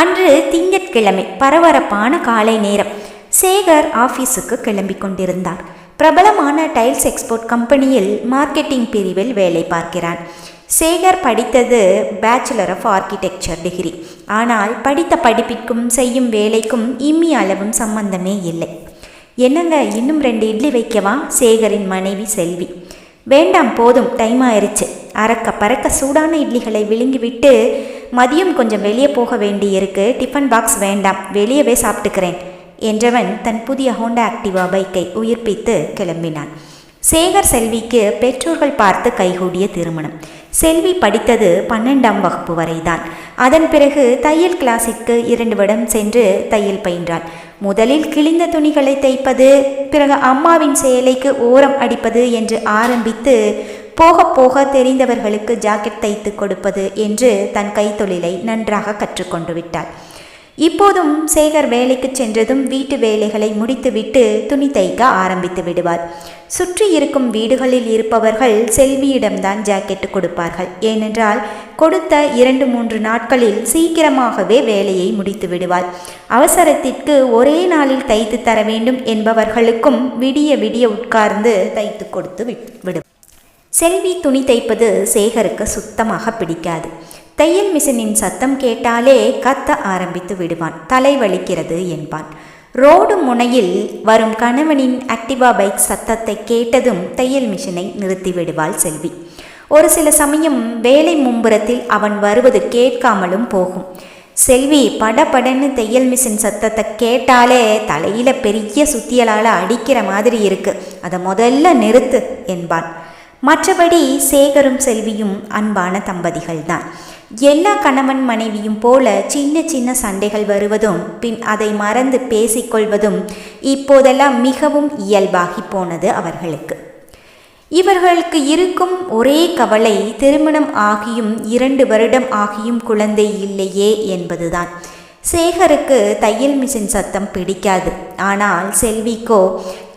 அன்று திங்கட்கிழமை பரபரப்பான காலை நேரம். சேகர் ஆஃபீஸுக்கு கிளம்பி கொண்டிருந்தார். பிரபலமான டைல்ஸ் எக்ஸ்போர்ட் கம்பெனியில் மார்க்கெட்டிங் பிரிவில் வேலை பார்க்கிறான். சேகர் படித்தது பேச்சுலர் ஆஃப் ஆர்கிடெக்சர் டிகிரி ஆனால் படித்த படிப்பிற்கும் செய்யும் வேலைக்கும் இம்மி அளவும் சம்பந்தமே இல்லை. என்னங்க இன்னும் ரெண்டு இட்லி வைக்கவா? சேகரின் மனைவி செல்வி. வேண்டாம் போதும் டைம் ஆயிடுச்சு அறக்க பறக்க சூடான இட்லிகளை விழுங்கிவிட்டு மதியம் கொஞ்சம் வெளியே போக வேண்டியிருக்கு. டிஃபன் பாக்ஸ் வேண்டாம். வெளியவே சாப்பிட்டுக்கிறேன். என்றவன் தன் புதிய ஹோண்டா ஆக்டிவா பைக்கை உயிர்ப்பித்து கிளம்பினான். சேகர் செல்விக்கு பெற்றோர்கள் பார்த்து கைகூடிய திருமணம். செல்வி படித்தது பன்னெண்டாம் வகுப்பு வரைதான். அதன் பிறகு தையல் கிளாஸிற்கு இரண்டு வருடம் சென்று தையல் பயின்றாள். முதலில் கிழிந்த துணிகளை தைப்பது பிறகு அம்மாவின் சேலைக்கு ஓரம் அடிப்பது என்று ஆரம்பித்து போக போக தெரிந்தவர்களுக்கு ஜாக்கெட் தைத்து கொடுப்பது என்று தன் கைத்தொழிலை நன்றாக கற்றுக்கொண்டு விட்டாள். இப்போதும் சேகர் வேலைக்கு சென்றதும் வீட்டு வேலைகளை முடித்துவிட்டு துணி தைக்க ஆரம்பித்து விடுவார். சுற்றி இருக்கும் வீடுகளில் இருப்பவர்கள் செல்வியிடம்தான் ஜாக்கெட் கொடுப்பார்கள். ஏனென்றால் கொடுத்த இரண்டு மூன்று நாட்களில் சீக்கிரமாகவே வேலையை முடித்து விடுவார். அவசரத்திற்கு ஒரே நாளில் தைத்து தர வேண்டும் என்பவர்களுக்கும் விடிய விடிய உட்கார்ந்து தைத்து கொடுத்து விடுவார். செல்வி துணி தைப்பது சேகருக்கு சுத்தமாக பிடிக்காது. தையல் மிஷினின் சத்தம் கேட்டாலே கத்த ஆரம்பித்து விடுவான். தலை வலிக்கிறது என்பான். ரோடு முனையில் வரும் கணவனின் ஆக்டிவா பைக் சத்தத்தை கேட்டதும் தையல் மிஷினை நிறுத்தி விடுவாள் செல்வி. ஒரு சில சமயம் வேலை மும்புறத்தில் அவன் வருவது கேட்காமலும் போகும். செல்வி படபடன்னு தையல் மிஷின் சத்தத்தை கேட்டாலே தலையில் பெரிய சுத்தியலால் அடிக்கிற மாதிரி இருக்கு. அதை முதல்ல நிறுத்து என்பான். மற்றபடி சேகரும் செல்வியும் அன்பான தம்பதிகள்தான். எல்லா கணவன் மனைவியும் போல சின்ன சின்ன சண்டைகள் வருவதும் பின் அதை மறந்து பேசிக்கொள்வதும் இப்போதெல்லாம் மிகவும் இயல்பாகி போனது அவர்களுக்கு. இவர்களுக்கு இருக்கும் ஒரே கவலை திருமணம் ஆகியும் இரண்டு வருடம் ஆகியும் குழந்தை இல்லையே என்பதுதான். சேகருக்கு தையல் மிஷின் சத்தம் பிடிக்காது. ஆனால் செல்விக்கோ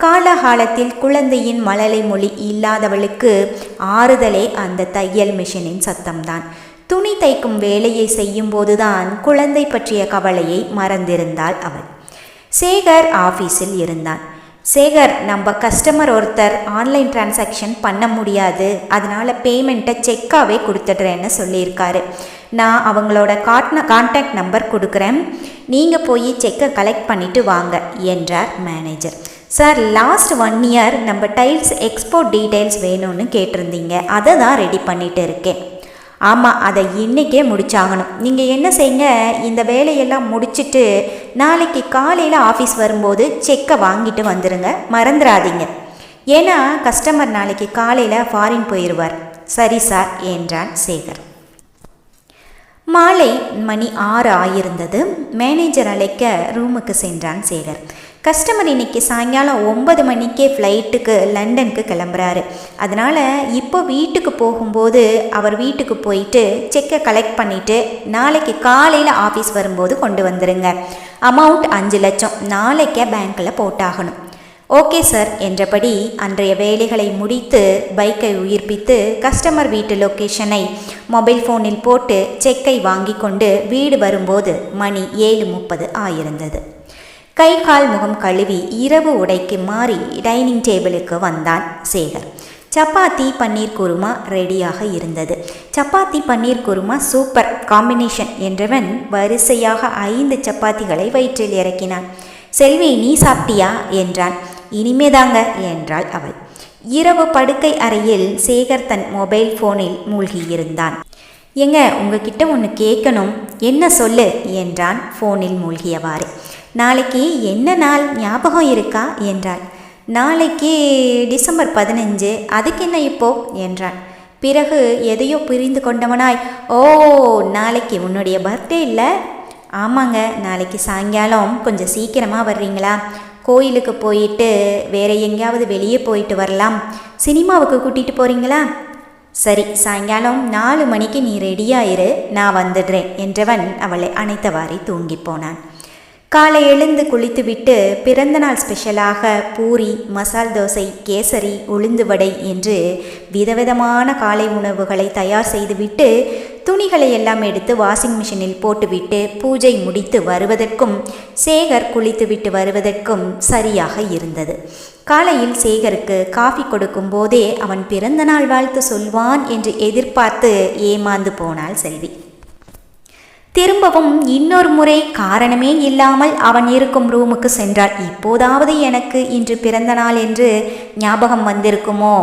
காலகாலத்தில் குழந்தையின் மழலை மொழி இல்லாதவளுக்கு ஆறுதலே அந்த தையல் மிஷினின் சத்தம்தான். துணி தைக்கும் வேலையை செய்யும்போதுதான் குழந்தை பற்றிய கவலையை மறந்திருந்தாள் அவள். சேகர் ஆஃபீஸில் இருந்தான். சேகர் நம்ம கஸ்டமர் ஒருத்தர் ஆன்லைன் டிரான்சாக்ஷன் பண்ண முடியாது. அதனால் பேமெண்ட்டை செக்காகவே கொடுத்துட்றேன்னு சொல்லியிருக்காரு. நான் அவங்களோட காட்ன கான்டாக்ட் நம்பர் கொடுக்குறேன். நீங்கள் போய் செக்கை கலெக்ட் பண்ணிவிட்டு வாங்க என்றார் manager. Sir last one year நம்ம டைல்ஸ் எக்ஸ்போர்ட் டீட்டெயில்ஸ் வேணும்னு கேட்டிருந்தீங்க. அதை தான் ரெடி பண்ணிட்டு இருக்கேன். ஆமாம் அதை இன்றைக்கே முடிச்சாகணும். நீங்கள் என்ன செய்யுங்க இந்த வேலையெல்லாம் முடிச்சுட்டு நாளைக்கு காலையில் ஆஃபீஸ் வரும்போது செக்கை வாங்கிட்டு வந்துடுங்க மறந்துடாதீங்க ஏன்னா கஸ்டமர் நாளைக்கு காலையில் ஃபாரின் போயிடுவார் சரி சார் என்றான் சேகர். மாலை மணி ஆறு ஆயிருந்தது. மேனேஜர் அழைக்க ரூமுக்கு சென்றான் சேகர். கஸ்டமர் இன்னைக்கு சாயங்காலம் ஒன்பது மணிக்கே ஃப்ளைட்டுக்கு லண்டனுக்கு கிளம்புறாரு. அதனால் இப்போ வீட்டுக்கு போகும்போது அவர் வீட்டுக்கு போயிட்டு செக்கை கலெக்ட் பண்ணிவிட்டு நாளைக்கு காலையில் ஆஃபீஸ் வரும்போது கொண்டு வந்துடுங்க அமௌண்ட் அஞ்சு லட்சம். நாளைக்கே பேங்க்கில் போட்டாகணும். ஓகே சார் என்றபடி அன்றைய வேலைகளை முடித்து பைக்கை உயிர்ப்பித்து கஸ்டமர் வீட்டு லொக்கேஷனை மொபைல் ஃபோனில் போட்டு செக்கை வாங்கி கொண்டு வீடு வரும்போது மணி ஏழு முப்பது ஆயிருந்தது. கை கால் முகம் கழுவி இரவு உடைக்கு மாறி டைனிங் டேபிளுக்கு வந்தான் சேகர். சப்பாத்தி பன்னீர் குருமா ரெடியாக இருந்தது. சப்பாத்தி பன்னீர் குருமா சூப்பர் காம்பினேஷன் என்றவன் வரிசையாக ஐந்து சப்பாத்திகளை வயிற்றில் இறக்கினான். செல்வி நீ சாப்பிட்டியா? என்றான். இனிமேதாங்க என்றாள் அவள். இரவு படுக்கை அறையில் சேகர் தன் மொபைல் ஃபோனில் மூழ்கியிருந்தான். எங்க உங்ககிட்ட ஒன்று கேட்கணும் என்ன சொல்லு? என்றான் ஃபோனில் மூழ்கியவாறு. நாளைக்கு என்ன நாள்? ஞாபகம் இருக்கா? என்றாள். நாளைக்கு டிசம்பர் பதினஞ்சு. அதுக்கு என்ன இப்போ? என்றான். பிறகு எதையோ புரிந்து கொண்டவனாய். ஓ நாளைக்கு உன்னுடைய பர்த்டே இல்லை? ஆமாங்க நாளைக்கு சாயங்காலம். கொஞ்சம் சீக்கிரமாக வர்றீங்களா? கோயிலுக்கு போயிட்டு வேற எங்கேயாவது வெளியே போயிட்டு வரலாம். சினிமாவுக்கு கூட்டிகிட்டு போகிறீங்களா சரி சாயங்காலம் நாலு மணிக்கு நீ ரெடியாயிரு நான் வந்துடுறேன் என்றவன் அவளை அணைத்தவாறே தூங்கி போனான். காலை எழுந்து குளித்துவிட்டு பிறந்தநாள் ஸ்பெஷலாக பூரி மசால் தோசை கேசரி உளுந்து வடை என்று விதவிதமான காலை உணவுகளை தயார் செய்துவிட்டு துணிகளை எல்லாம் எடுத்து வாஷிங் மிஷினில் போட்டுவிட்டு பூஜை முடித்து வருவதற்கும் சேகர் குளித்துவிட்டு வருவதற்கும் சரியாக இருந்தது. காலையில் சேகருக்கு காஃபி கொடுக்கும் போதே அவன் பிறந்தநாள் வாழ்த்து சொல்வான் என்று எதிர்பார்த்து ஏமாந்து போனாள் செல்வி. திரும்பவும் இன்னொரு முறை காரணமே இல்லாமல் அவன் இருக்கும் ரூமுக்கு சென்றாள். இப்போதாவது எனக்கு இன்று பிறந்த நாள் என்று ஞாபகம் வந்திருக்குமோ?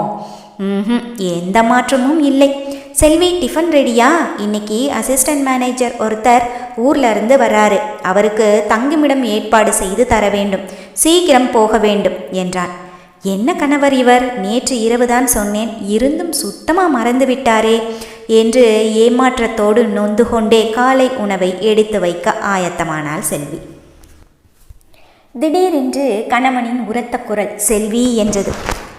ம் எந்த மாற்றமும் இல்லை. செல்வி டிஃபன் ரெடியா? இன்னைக்கு அசிஸ்டன்ட் மேனேஜர் ஒருத்தர் ஊர்ல இருந்து வர்றாரு அவருக்கு தங்குமிடம் ஏற்பாடு செய்து தர வேண்டும். சீக்கிரம் போக வேண்டும் என்றான் என்ன கணவர் இவர்? நேற்று இரவுதான் சொன்னேன். இருந்தும் சுத்தமா மறந்து விட்டாரே என்று ஏமாற்றத்தோடு நொந்து கொண்டே காலை உணவை எடுத்து வைக்க ஆயத்தமானாள் செல்வி. திடீரென்று கணவனின் உரத்த குரல் செல்வி என்றது.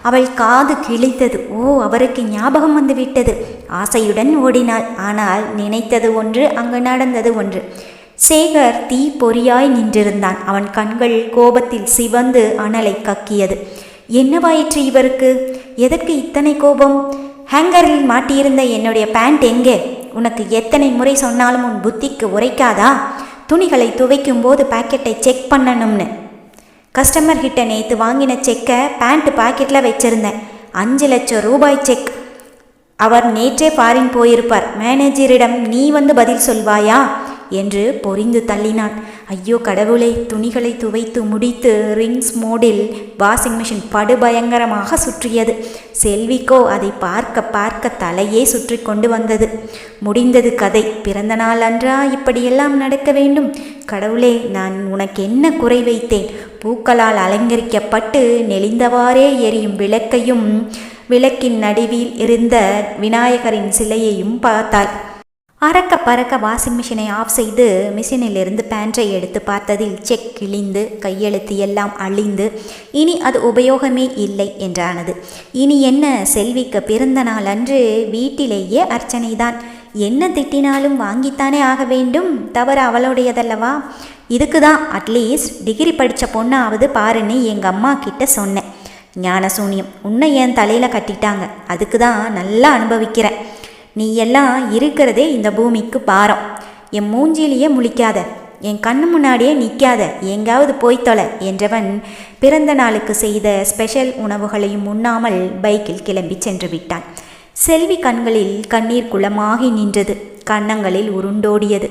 அவள் காது கிழித்தது. ஓ அவருக்கு ஞாபகம் வந்துவிட்டது ஆசையுடன் ஓடினாள். ஆனால் நினைத்தது ஒன்று அங்கு நடந்தது ஒன்று. சேகர் தீ பொறியாய் நின்றிருந்தான். அவன் கண்கள் கோபத்தில் சிவந்து அனலை கக்கியது. என்னவாயிற்று இவருக்கு? எதற்கு இத்தனை கோபம்? ஹேங்கரில் மாட்டியிருந்த என்னுடைய பேண்ட் எங்கே? உனக்கு எத்தனை முறை சொன்னாலும் உன் புத்திக்கு உரைக்காதா? துணிகளை துவைக்கும் போது பாக்கெட்டை செக் பண்ணணும்னு. கஸ்டமர் கிட்ட நேற்று வாங்கின செக்கை பேண்ட் பாக்கெட்டில் வச்சுருந்தேன். அஞ்சு லட்சம் ரூபாய் செக். அவர் நேற்றே ஃபாரின் போயிருப்பார். மேனேஜரிடம் நீ வந்து பதில் சொல்வாயா? என்று பொறிந்து தள்ளினான். ஐயோ கடவுளே துணிகளை துவைத்து முடித்து ரிங்ஸ் மோடில் வாஷிங் மிஷின் படுபயங்கரமாக சுற்றியது. செல்விக்கோ அதை பார்க்க பார்க்க தலையே சுற்றி கொண்டு வந்தது. முடிந்தது கதை. பிறந்த நாள் அன்றா இப்படியெல்லாம் நடக்க வேண்டும்? கடவுளே நான் உனக்கு என்ன குறை வைத்தேன்? பூக்களால் அலங்கரிக்கப்பட்டு நெளிந்தவாறே எரியும் விளக்கையும் விளக்கின் நடுவில் இருந்த விநாயகரின் சிலையையும் பார்த்தாள். அறக்க பறக்க வாஷிங் மிஷினை ஆஃப் செய்து மிஷினிலிருந்து பேண்ட்ரை எடுத்து பார்த்ததில் செக் கிழிந்து கையெழுத்து எல்லாம் அழிந்து இனி அது உபயோகமே இல்லை என்றானது. இனி என்ன செல்விக்கு பிறந்த நாள் அன்று வீட்டிலேயே அர்ச்சனைதான். என்ன திட்டினாலும் வாங்கித்தானே ஆக வேண்டும். தவறு அவளுடையதல்லவா? இதுக்கு தான் அட்லீஸ்ட் டிகிரி படித்த பொண்ணாவது பாருன்னு எங்கள் அம்மா கிட்ட சொன்னேன். ஞானசூன்யம் உன்னை என் தலையில் கட்டிட்டாங்க. அதுக்கு தான் நல்லா அனுபவிக்கிறேன். நீ எல்லாம் இருக்கிறதே இந்த பூமிக்கு பாரம். என் மூஞ்சிலேயே முழிக்காத என் கண்ணு முன்னாடியே நிற்காத எங்காவது போய் தொலை என்றவன் பிறந்த நாளுக்கு செய்த ஸ்பெஷல் உணவுகளையும் உண்ணாமல் பைக்கில் கிளம்பி சென்று விட்டான். செல்வி கண்களில் கண்ணீர் குளமாகி நின்றது. கன்னங்களில் உருண்டோடியது.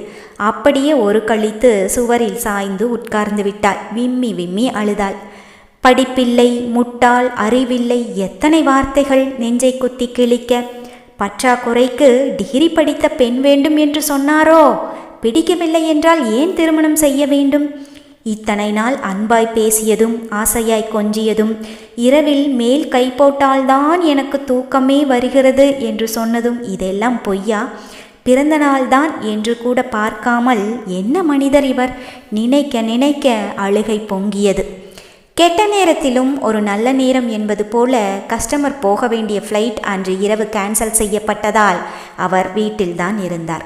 அப்படியே ஒரு கழித்து சுவரில் சாய்ந்து உட்கார்ந்து விட்டாள். விம்மி விம்மி அழுதாள். படிப்பில்லை முட்டாள் அறிவில்லை எத்தனை வார்த்தைகள் நெஞ்சை குத்தி கிழிக்க பற்றாக்குறைக்கு டிகிரி படித்த பெண் வேண்டும் என்று சொன்னாரோ? பிடிக்கவில்லை என்றால் ஏன் திருமணம் செய்ய வேண்டும்? இத்தனை நாள் அன்பாய் பேசியதும் ஆசையாய் கொஞ்சியதும் இரவில் மேல் கை போட்டால்தான் எனக்கு தூக்கமே வருகிறது என்று சொன்னதும் இதெல்லாம் பொய்யா? பிறந்த நாள்தான் என்று கூட பார்க்காமல் என்ன மனிதர் இவர்? நினைக்க நினைக்க அழுகை பொங்கியது. கெட்ட நேரத்திலும் ஒரு நல்ல நேரம் என்பது போல கஸ்டமர் போக வேண்டிய ஃப்ளைட் அன்று இரவு கேன்சல் செய்யப்பட்டதால் அவர் வீட்டில்தான் இருந்தார்.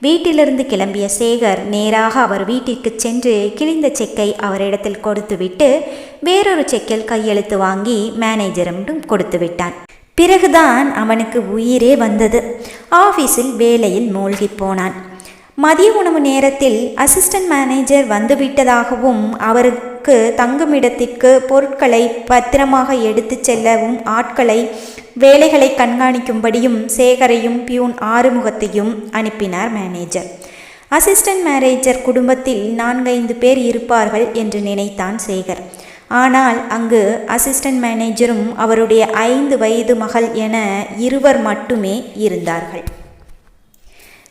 வீட்டிலிருந்து கிளம்பிய சேகர் நேராக அவர் வீட்டிற்கு சென்று கிழிந்த செக்கை அவரிடத்தில் கொடுத்துவிட்டு வேறொரு செக்கில் கையெழுத்து வாங்கி மேனேஜரிடம் கொடுத்து விட்டான் பிறகுதான் அவனுக்கு உயிரே வந்தது. ஆஃபீஸில் வேலையில் மூழ்கி போனான். மதிய உணவு நேரத்தில் அசிஸ்டன்ட் மேனேஜர் வந்துவிட்டதாகவும் அவருக்கு தங்குமிடத்திற்கு பொருட்களை பத்திரமாக எடுத்துச் செல்லவும் ஆட்களை வேலைகளை கண்காணிக்கும்படியும் சேகரையும் பியூன் ஆறுமுகத்தையும் அனுப்பினார் மேனேஜர் அசிஸ்டன்ட் மேனேஜர் குடும்பத்தில் நான்கைந்து பேர் இருப்பார்கள் என்று நினைத்தான் சேகர். ஆனால் அங்கு அசிஸ்டன்ட் மேனேஜரும் அவருடைய ஐந்து வயது மகள் என இருவர் மட்டுமே இருந்தார்கள்.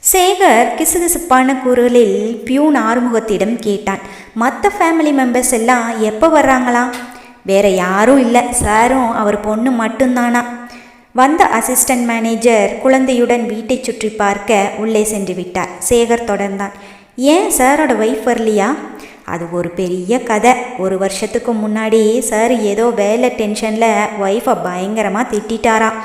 சேகர் கிசுகிசுப்பான குரலில் பியூன் ஆறுமுகத்திடம் கேட்டான். மற்ற ஃபேமிலி மெம்பர்ஸ் எல்லாம் எப்போ வர்றாங்களா? வேற யாரும் இல்லை. சாரும் அவர் பொண்ணு மட்டும்தானா? வந்த அசிஸ்டன்ட் மேனேஜர் குழந்தையுடன் வீட்டை சுற்றி பார்க்க உள்ளே சென்று விட்டார். சேகர் தொடர்ந்தான். ஏன் சாரோட ஒய்ஃப் வரலையா? அது ஒரு பெரிய கதை. ஒரு வருஷத்துக்கு முன்னாடி சார் ஏதோ வேலை டென்ஷனில் ஒய்ஃபை பயங்கரமாக திட்டாராம்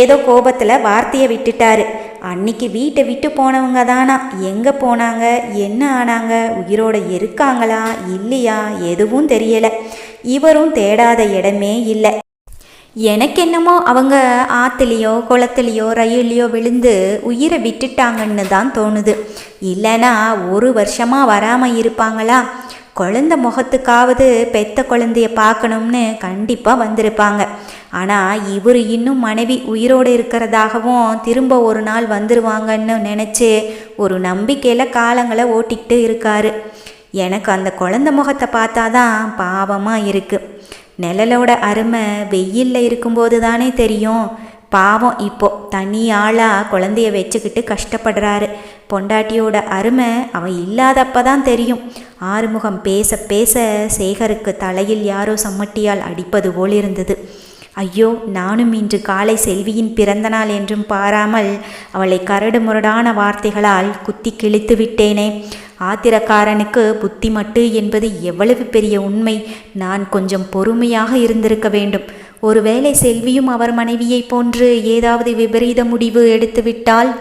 ஏதோ கோபத்தில் வார்த்தையை விட்டுட்டாரு. அன்னைக்கு வீட்டை விட்டு போனவங்க தானா? எங்கே போனாங்க? என்ன ஆனாங்க? உயிரோட இருக்காங்களா? இல்லையா? எதுவும் தெரியலை. இவரும் தேடாத இடமே இல்லை. எனக்கு என்னமோ அவங்க ஆற்றுலையோ குளத்துலையோ ரயில்லையோ விழுந்து உயிரை விட்டுட்டாங்கன்னு தான் தோணுது. இல்லைனா ஒரு வருஷமாக வராமல் இருப்பாங்களா? குழந்த முகத்துக்காவது பெத்த குழந்தைய பார்க்கணும்னு கண்டிப்பாக வந்திருப்பாங்க. ஆனால் இவர் இன்னும் மனைவி உயிரோடு இருக்கிறதாகவும் திரும்ப ஒரு நாள் வந்துருவாங்கன்னு நினச்சி ஒரு நம்பிக்கையில் காலங்களை ஓட்டிக்கிட்டு இருக்காரு. எனக்கு அந்த குழந்த முகத்தை பார்த்தா தான் பாவமாக இருக்குது நிழலோட அருமை வெயிலில் இருக்கும்போது தானே தெரியும். பாவம் இப்போ தனி ஆளாக குழந்தைய வச்சுக்கிட்டு கஷ்டப்படுறாரு. பொண்டாட்டியோட அருமை அவன் இல்லாதப்ப தான் தெரியும். ஆறுமுகம் பேச பேச சேகருக்கு தலையில் யாரோ சம்மட்டியால் அடிப்பது போல் இருந்தது. ஐயோ நானும் இன்று காலை செல்வியின் பிறந்தநாள் என்றும் பாராமல் அவளை கரடு முரடான வார்த்தைகளால் குத்தி கிழித்து விட்டேனே. ஆத்திரக்காரனுக்கு புத்தி மட்டு என்பது எவ்வளவு பெரிய உண்மை. நான் கொஞ்சம் பொறுமையாக இருந்திருக்க வேண்டும். ஒருவேளை செல்வியும் அவர் மனைவியைப் போன்று ஏதாவது விபரீத முடிவு எடுத்துவிட்டால்?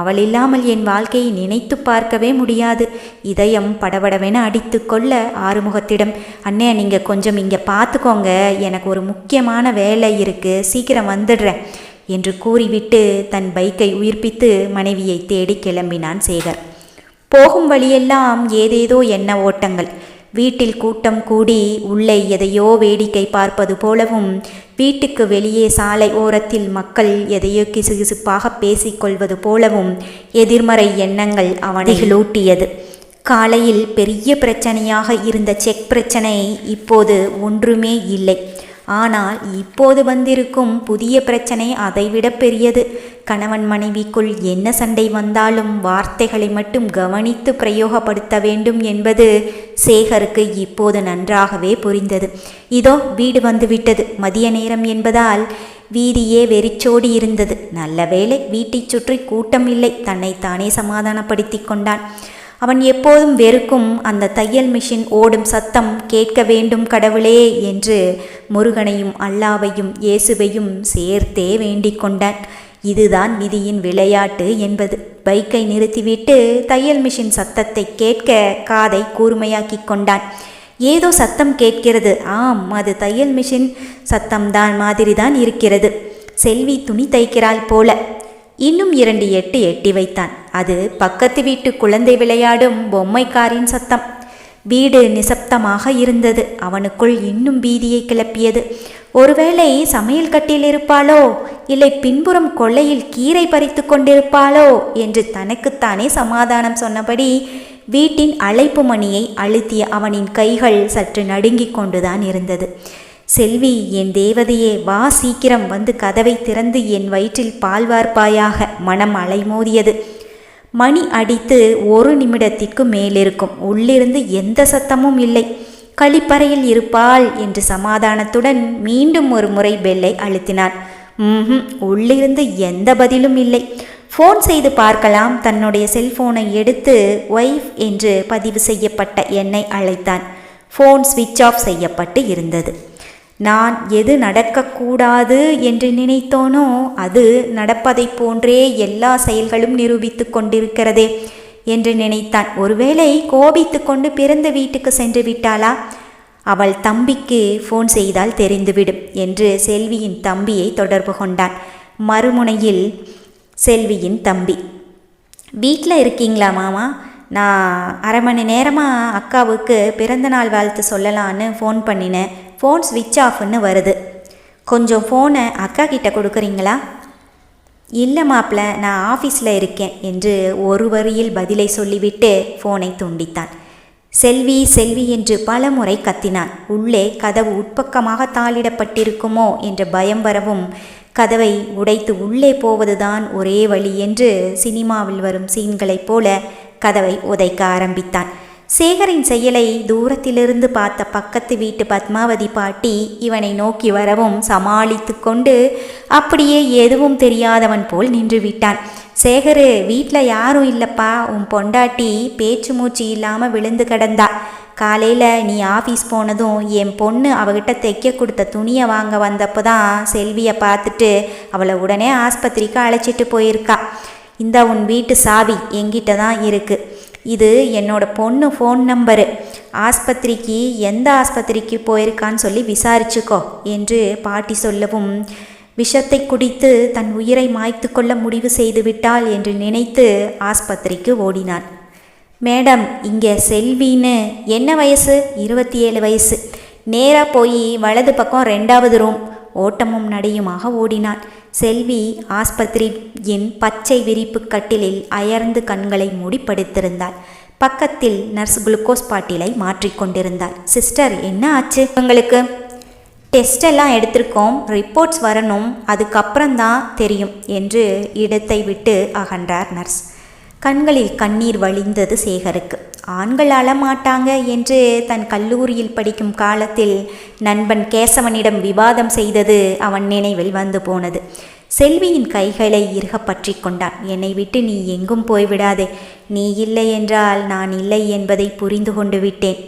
அவள் இல்லாமல் என் வாழ்க்கையை நினைத்து பார்க்கவே முடியாது. இதயம் படபடவென அடித்து கொள்ள ஆறுமுகத்திடம் அண்ணே நீங்கள் கொஞ்சம் இங்கே பார்த்துக்கோங்க எனக்கு ஒரு முக்கியமான வேலை இருக்குது சீக்கிரம் வந்துடுறேன் என்று கூறிவிட்டு தன் பைக்கை உயிர்ப்பித்து மனைவியை தேடி கிளம்பினான் சேகர். போகும் வழியெல்லாம் ஏதேதோ எண்ண ஓட்டங்கள். வீட்டில் கூட்டம் கூடி உள்ளே எதையோ வேடிக்கை பார்ப்பது போலவும் வீட்டுக்கு வெளியே சாலை ஓரத்தில் மக்கள் எதையோ கிசுகிசுப்பாக பேசிக்கொள்வது போலவும் எதிர்மறை எண்ணங்கள் அவனைகளூட்டியது காலையில் பெரிய பிரச்சனையாக இருந்த செக் பிரச்சனை இப்போது ஒன்றுமே இல்லை. ஆனால் இப்போது வந்திருக்கும் புதிய பிரச்சனை அதைவிட பெரியது. கணவன் மனைவிக்குள் என்ன சண்டை வந்தாலும் வார்த்தைகளை மட்டும் கவனித்து பிரயோகப்படுத்த வேண்டும் என்பது சேகருக்கு இப்போது நன்றாகவே புரிந்தது. இதோ வீடு வந்துவிட்டது. மதிய நேரம் என்பதால் வீதியே வெறிச்சோடி இருந்தது. நல்ல வேளை வீட்டைச் சுற்றி கூட்டம் இல்லை. தன்னைத்தானே சமாதானப்படுத்தி கொண்டான். அவன் எப்போதும் வெறுக்கும் அந்த தையல் மிஷின் ஓடும் சத்தம் கேட்க வேண்டும் கடவுளே என்று முருகனையும் அல்லாவையும் இயேசுவையும் சேர்த்தே வேண்டிக் கொண்டான். இதுதான் விதியின் விளையாட்டு என்பது. பைக்கை நிறுத்திவிட்டு தையல் மிஷின் சத்தத்தை கேட்க காதை கூர்மையாக்கி கொண்டான். ஏதோ சத்தம் கேட்கிறது. ஆம் அது தையல் மிஷின் சத்தம்தான் மாதிரி தான் இருக்கிறது. செல்வி துணி தைக்கிறாள் போல. இன்னும் இரண்டு எட்டு எட்டி வைத்தான். அது பக்கத்து வீட்டு குழந்தை விளையாடும் பொம்மைக்காரின் சத்தம். வீடு நிசப்தமாக இருந்தது. அவனுக்குள் இன்னும் பீதியை கிளப்பியது. ஒருவேளை சமையல் கட்டில் இருப்பாளோ? இல்லை பின்புறம் கொள்ளையில் கீரை பறித்து கொண்டிருப்பாளோ? என்று தனக்குத்தானே சமாதானம் சொன்னபடி வீட்டின் அழைப்பு மணியை அழுத்திய அவனின் கைகள் சற்று நடுங்கிக் கொண்டுதான் இருந்தது. செல்வி என் தேவதையே வா சீக்கிரம் வந்து கதவை திறந்து என் வயிற்றில் பால் வார்ப்பாயாக. மனம் அலைமோதியது. மணி அடித்து ஒரு நிமிடத்திற்கு மேலிருக்கும். உள்ளிருந்து எந்த சத்தமும் இல்லை. கழிப்பறையில் இருப்பாள் என்று சமாதானத்துடன் மீண்டும் ஒரு முறை பெல்லை அழுத்தினான். ம் உள்ளிருந்து எந்த பதிலும் இல்லை. ஃபோன் செய்து பார்க்கலாம். தன்னுடைய செல்போனை எடுத்து ஒய்ஃப் என்று பதிவு செய்யப்பட்ட எண்ணை அழைத்தான். ஃபோன் ஸ்விட்ச் ஆஃப் செய்யப்பட்டு இருந்தது. நான் எது நடக்கக்கூடாது என்று நினைத்தோனோ அது நடப்பதைப் போன்றே எல்லா செயல்களும் நிரூபித்து கொண்டிருக்கிறதே. என்று நினைத்தான். ஒருவேளை கோபித்து கொண்டு பிறந்த வீட்டுக்கு சென்று விட்டாளா? அவள் தம்பிக்கு ஃபோன் செய்தால் தெரிந்துவிடும் என்று செல்வியின் தம்பியை தொடர்பு கொண்டான். மறுமுனையில் செல்வியின் தம்பி. வீட்டில் இருக்கீங்களா மாமா? நான் அரை மணி நேரமாக அக்காவுக்கு பிறந்தநாள் வாழ்த்து சொல்லலான்னு ஃபோன் பண்ணினேன். ஃபோன் ஸ்விட்ச் ஆஃப்னு வருது. கொஞ்சம் ஃபோனை அக்கா கிட்ட கொடுக்குறீங்களா? இல்லை மாப்பிள்ள நான் ஆஃபீஸில் இருக்கேன் என்று ஒரு வரியில் பதிலை சொல்லிவிட்டு ஃபோனை துண்டித்தான். செல்வி செல்வி என்று பல முறை கத்தினான். உள்ளே கதவு உட்பக்கமாக தாளிடப்பட்டிருக்குமோ என்ற பயம் வரவும் கதவை உடைத்து உள்ளே போவதுதான் ஒரே வழி என்று சினிமாவில் வரும் சீன்களைப் போல கதவை உதைக்க ஆரம்பித்தான். சேகரின் செயலை தூரத்திலிருந்து பார்த்த பக்கத்து வீட்டு பத்மாவதி பாட்டி இவனை நோக்கி வரவும் சமாளித்து கொண்டு அப்படியே எதுவும் தெரியாதவன் போல் நின்று விட்டான். சேகரு வீட்டில் யாரும் இல்லைப்பா உன் பொண்டாட்டி பேச்சு மூச்சு இல்லாமல் விழுந்து கிடந்தா. காலையில் நீ ஆஃபீஸ் போனதும் என் பொண்ணு அவகிட்ட தைக்க கொடுத்த துணியை வாங்க வந்தப்போ தான் செல்வியை பார்த்துட்டு அவளை உடனே ஆஸ்பத்திரிக்கு அழைச்சிட்டு போயிருக்கா. இந்த உன் வீட்டு சாவி எங்கிட்ட தான் இருக்குது இது என்னோட பொண்ணு ஃபோன் நம்பரு ஆஸ்பத்திரிக்கு எந்த ஆஸ்பத்திரிக்கு போயிருக்கான்னு சொல்லி விசாரிச்சுக்கோ என்று பாட்டி சொல்லவும் விஷத்தை குடித்து தன் உயிரை மாய்த்து கொள்ள முடிவு செய்துவிட்டாள் என்று நினைத்து ஆஸ்பத்திரிக்கு ஓடினான். மேடம் இங்கே செல்வின்னு என்ன வயசு? இருபத்தி ஏழு வயசு. நேராக போய் வலது பக்கம் ரெண்டாவது ரூம் ஓட்டமும் நடையுமாக ஓடினான். செல்வி ஆஸ்பத்திரியின் பச்சை விரிப்பு கட்டிலில் அயர்ந்து கண்களை மூடி படுத்திருந்தாள் பக்கத்தில் நர்ஸ் குளுக்கோஸ் பாட்டிலை மாற்றிக்கொண்டிருந்தாள் சிஸ்டர் என்ன ஆச்சு? உங்களுக்கு டெஸ்ட் எல்லாம் எடுத்திருக்கோம். ரிப்போர்ட்ஸ் வரணும். அதுக்கப்புறம் தான் தெரியும் என்று இடத்தை விட்டு அகன்றார் நர்ஸ். கண்களில் கண்ணீர் வழிந்தது சேகருக்கு. ஆண்கள் அழமாட்டாங்க என்று தன் கல்லூரியில் படிக்கும் காலத்தில் நண்பன் கேசவனிடம் விவாதம் செய்தது அவன் நினைவில் வந்து போனது. செல்வியின் கைகளை இறுக பற்றி கொண்டான். என்னை விட்டு நீ எங்கும் போய்விடாதே நீ இல்லை என்றால் நான் இல்லை என்பதை புரிந்து கொண்டு விட்டேன்.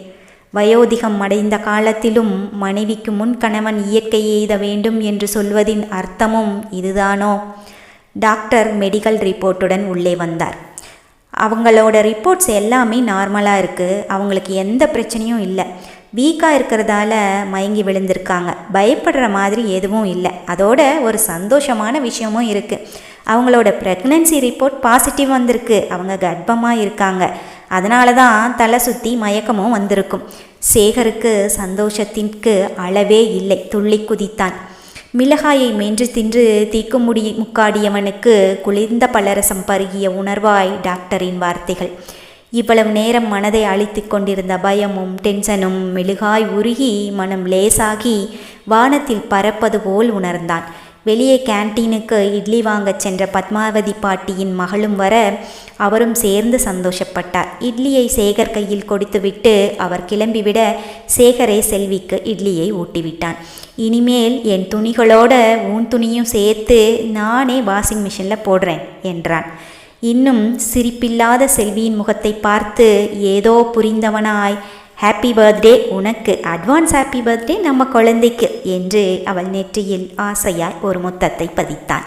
வயோதிகம் அடைந்த காலத்திலும் மனைவிக்கு முன் கணவன் இயற்கை எய்த வேண்டும் என்று சொல்வதின் அர்த்தமும் இதுதானோ? டாக்டர் மெடிக்கல் ரிப்போர்ட்டுடன் உள்ளே வந்தார். அவங்களோட ரிப்போர்ட்ஸ் எல்லாமே நார்மலாக இருக்குது அவங்களுக்கு எந்த பிரச்சனையும் இல்லை. வீக்காக இருக்கிறதால மயங்கி விழுந்திருக்காங்க. பயப்படுற மாதிரி எதுவும் இல்லை. அதோட ஒரு சந்தோஷமான விஷயமும் இருக்குது அவங்களோட ப்ரெக்னன்சி ரிப்போர்ட் பாசிட்டிவ் வந்திருக்கு. அவங்க கர்ப்பமாக இருக்காங்க. அதனால தான் தலை சுற்றி மயக்கமும் வந்திருக்கும். சேகருக்கு சந்தோஷத்திற்கு அளவே இல்லை. துள்ளி குதித்தான். மிளகாயை மென்று தின்று தீக்குமுடி முக்காடியவனுக்கு குளிர்ந்த பலரசம் பருகிய உணர்வாய் டாக்டரின் வார்த்தைகள். இவ்வளவு நேரம் மனதை அழித்து கொண்டிருந்த பயமும் டென்ஷனும் மெழுகாய் உருகி மனம் லேசாகி வானத்தில் பறப்பது போல் உணர்ந்தான். வெளியே கேன்டீனுக்கு இட்லி வாங்கச் சென்ற பத்மாவதி பாட்டியின் மகளும் வர அவரும் சேர்ந்து சந்தோஷப்பட்டார். இட்லியை சேகர் கையில் கொடுத்துவிட்டு அவர் கிளம்பிவிட சேகரே செல்விக்கு இட்லியை ஊட்டிவிட்டான். இனிமேல் என் துணிகளோட உன் துணியும் சேர்த்து நானே வாஷிங் மிஷினில் போடுறேன் என்றான். இன்னும் சிரிப்பில்லாத செல்வியின் முகத்தை பார்த்து ஏதோ புரிந்தவனாய் ஹாப்பி பர்த்டே உனக்கு அட்வான்ஸ் ஹாப்பி பர்த்டே நம்ம குழந்தைக்கு என்று அவள் நெற்றியில் ஆசையாய் ஒரு முத்தத்தை பதித்தான்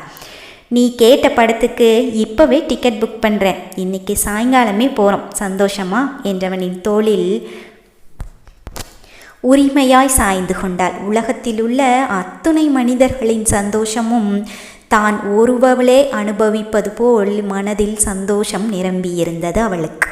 நீ கேட்ட படத்துக்கு இப்போவே டிக்கெட் புக் பண்ணுறேன் இன்னைக்கு சாயங்காலமே போகிறோம் சந்தோஷமா? என்றவனின் தோளில் உரிமையாய் சாய்ந்து கொண்டாள். உலகத்தில் உள்ள அத்துணை மனிதர்களின் சந்தோஷமும் தான் ஒருவளே அனுபவிப்பது போல் மனதில் சந்தோஷம் நிரம்பியிருந்தது அவளுக்கு.